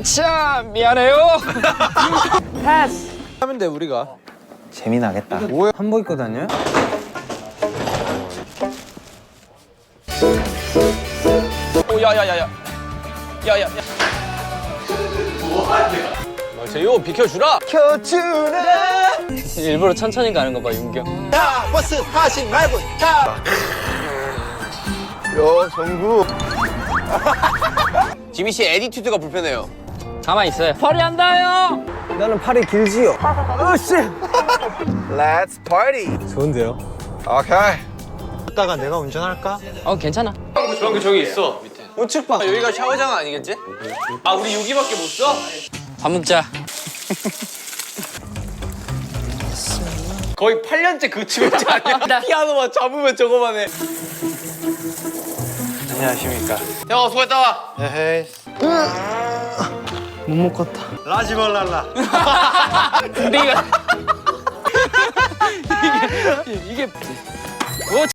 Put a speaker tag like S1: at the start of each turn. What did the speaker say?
S1: 아참 미안해요.
S2: 하면 돼 우리가.
S3: 재미나겠다. 뭐야? 한복 입고 다녀요?
S2: 오 야야야야. 야야야. 뭐 제요 비켜주라.
S1: 일부러 천천히 가는 거 봐 윤경.
S2: 지미 씨 에디튜드가 불편해요.
S1: 가만 있어요. 허리 한다요.
S3: 나는 팔이 길지요. 으씨.
S4: Let's party.
S3: 좋은데요?
S4: 오케이.
S3: 이따가 내가 운전할까?
S1: 어 괜찮아.
S2: 그런 게 저기 있어 밑에.
S3: 우측방.
S2: 아, 여기가 샤워장 아니겠지? 아 우리 여기밖에 못 써?
S1: 밥 먹자.
S2: 거의 8년째 그 치매자 아니야? 피아노만 잡으면 저거만 해.
S4: 안녕하십니까.
S2: 형 수고했다.
S4: 에헤이.
S3: 못 먹겠다.
S4: 라지발랄라.
S1: 근데 이거 이게 이게 뭐